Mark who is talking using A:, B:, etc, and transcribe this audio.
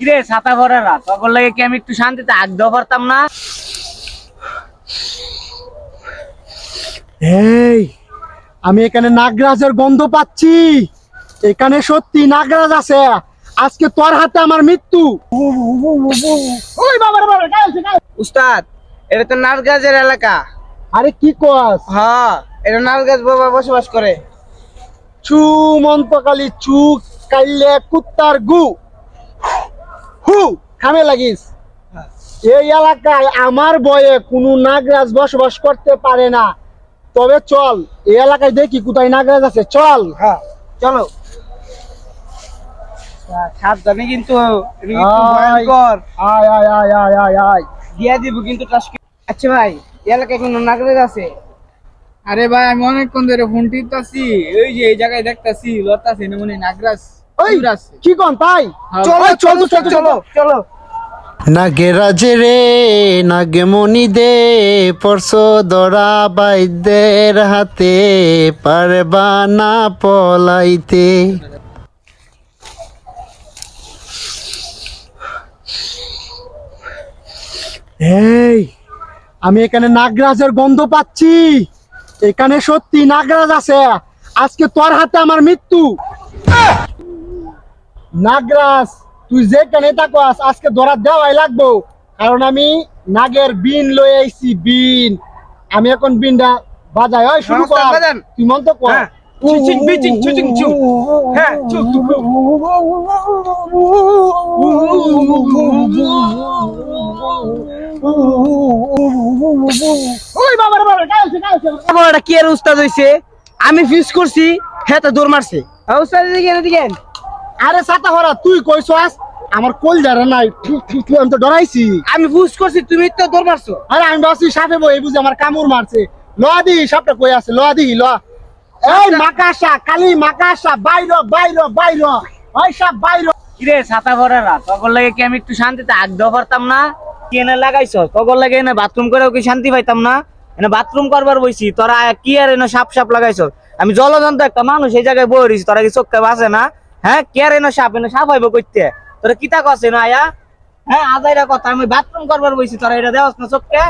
A: কিরে ছাতা ভরারা তখন লাগে কি আমি একটু শান্তিতে আগ দেওয়া পারতাম না?
B: এই আমি এখানে নাগরাজের গন্ধ পাচ্ছি। এখানে সত্যি নাগরাজ আছে। আজকে তোর হাতে আমার মৃত্যু। ওই বাবা রে বাবা, গায়ে আছে,
C: উস্তাদ এটা তো নারগাজের এলাকা।
B: আরে কি কস?
C: হ্যাঁ এটা নারগাজ বাবা বসবাস করে।
B: চু মন্তকালি চু কাইলে কুত্তার গু। হু খামে লাগিস। এই এলাকায় আমার বয়ে কোনো নাগরাজ বসবাস করতে পারে না। তবে চল এই এলাকায় দেখি কোথায় নাগরাজ আছে চল।
C: হ্যাঁ চলো। সাবধানে কিন্তু
B: আয়। আয় আয় আয় আয় আয় আয়।
C: দিয়া দিব কিন্তু আচ্ছা ভাই এলাকায় কোনো নাগরাজ আছে?
D: আরে ভাই আমি অনেকক্ষণ ধরে ফোন টিপতাছি ওই যে এই জায়গায় দেখতাছি লতাছে মনে হয় নাগরাজ।
B: ওই কি কোন তাই?
D: হ্যাঁ,
B: চল চল চলো
C: চলো
E: নাগে রাজে রে নাগে মনি দে পরশ দরা বাইদের হাতে পারবা না পলাইতে।
B: এই আমি এখানে নাগরাজের গন্ধ পাচ্ছি। এখানে সত্যি নাগরাজ আছে। আজকে তোর হাতে আমার মৃত্যু। নাগরাজ তুই যেখানে থাকস আজকে ধরা দেওয়াই লাগবো। কারণ আমি নাগের বিন লয়ে আইছি বিন। আমি এখন বিনটা বাজাই। হয় শুরু কর। তুই মন তো কর।
C: আমি ফিস করছি হ্যাঁ তো দৌড় মারছে। এদিকে।
B: আরে সাতা হরা তুই কইছস? আমার কোল যারা নাই আমি তো ডরাইছি।
C: আমি ফুস করছি তুমি তো দৌড় মারছো।
B: আরে আমি বাসি সাপে বই বুঝি আমার কামড় মারছে। লয়া দি সাপটা কই আছে? লয়া দি ল এই মাকাশা কালি মাকাশা বাইর বাইর বাইর। ওই সাপ বাইর।
A: কিরে ছাতা ভরারা তখন লাগে কি আমি একটু শান্তিতে আগ দেওয়া পারতাম না? কি এনে লাগাইছ তখন লাগে এনে বাথরুম করেও কি শান্তি পাইতাম না? এনে বাথরুম করবার বইছি তোরা কি আর এনে সাপ সাপ লাগাইছ আমি জলজন্ত একটা মানুষ এই জায়গায় বই রইছি তোরা কি চোখে বাসে না? হ্যাঁ কে আর এনে সাপ এনে সাপ হইব কইতে? তোরা কিতা কছে না আয়া হ্যাঁ আজাইরা কথা, আমি বাথরুম করবার বইছি, তোরা এটা দেওয়াস না চোখকে?